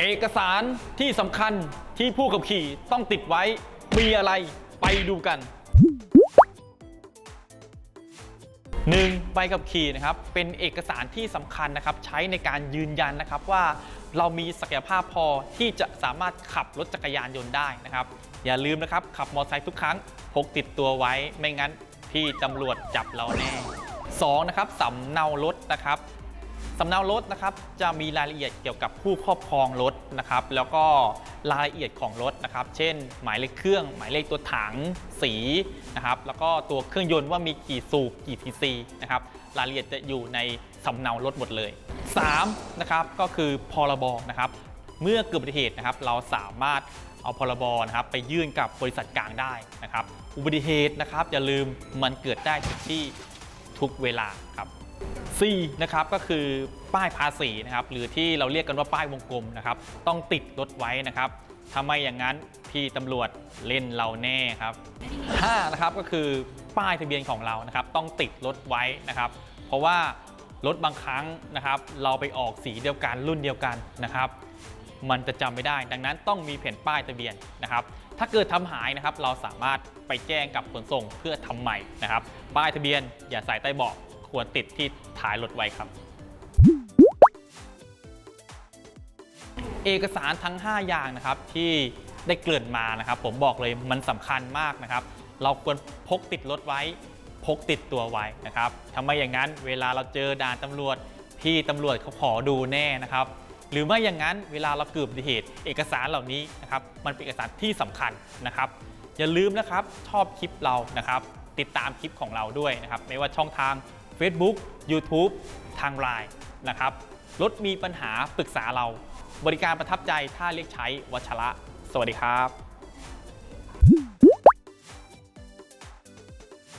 เอกสารที่สำคัญที่ผู้ขับขี่ต้องติดไว้ มีอะไรไปดูกัน 1. ใบขับขี่นะครับ เป็นเอกสารที่สำคัญนะครับ ใช้ในการยืนยันนะครับว่าเรามีศักยภาพพอที่จะสามารถขับรถจักรยานยนต์ได้นะครับ อย่าลืมนะครับ ขับมอเตอร์ไซค์ทุกครั้งพกติดตัวไว้ไม่งั้นพี่ตำรวจจับเราแน่ 2. นะครับสำเนารถนะครับ สำเนารถนะครับจะมีรายละเอียดเกี่ยวกับผู้ครอบครองรถนะครับแล้วก็รายละเอียดของรถนะครับ เช่น หมายเลขเครื่อง หมายเลขตัวถังสีนะครับแล้วก็ตัวเครื่องยนต์ว่ามีกี่สูบกี่ซีซีนะครับรายละเอียดจะอยู่ในสำเนารถหมดเลย3นะครับก็คือพรบนะครับเมื่อเกิดอุบัติเหตุนะครับ เราสามารถเอาพรบนะครับไปยื่นกับบริษัทกลางได้นะครับ อุบัติเหตุนะครับอย่าลืมมันเกิดได้ทุกที่ทุกเวลาครับ 4นะครับก็คือป้ายภาษีนะครับหรือที่เราเรียกกันว่าป้ายวงกลมนะครับต้องติดรถไว้นะครับถ้าไมอย่างนั้นพี่ตำรวจเล่นเราแน่ครับ5นะครับก็คือป้ายทะเบียนของเรานะครับต้องติดรถไว้นะครับ เพราะว่ารถบางครั้งนะครับ เราไปออกสีเดียวกันรุ่นเดียวกันนะครับ มันจะจำไม่ได้ ดังนั้นต้องมีแผ่นป้ายทะเบียนนะครับ ถ้าเกิดทำหายนะครับ เราสามารถไปแจ้งกับขนส่งเพื่อทำใหม่นะครับ ป้ายทะเบียนอย่าใส่ใต้เบาะ ควรติดที่ท้ายรถไว้ครับ เอกสารทั้ง 5 อย่างนะครับที่ได้เกริ่นมานะครับ ผมบอกเลยมันสำคัญมากนะครับ เราควรพกติดรถไว้ พกติดตัวไว้นะครับทำไมอย่างนั้นเวลาเราเจอด่านตำรวจพี่ตำรวจเขาขอดูแน่นะครับ หรือไม่อย่างนั้นเวลาเราเกิดอุบัติเหตุ เอกสารเหล่านี้นะครับมันเป็นเอกสารที่สำคัญนะครับ อย่าลืมนะครับชอบคลิปเรานะครับ ติดตามคลิปของเราด้วยนะครับ ไม่ว่าช่องทาง Facebook YouTube ทางไลน์นะครับรถมีปัญหาปรึกษาเรา บริการประทับใจถ้าเรียกใช้วัชระ สวัสดีครับ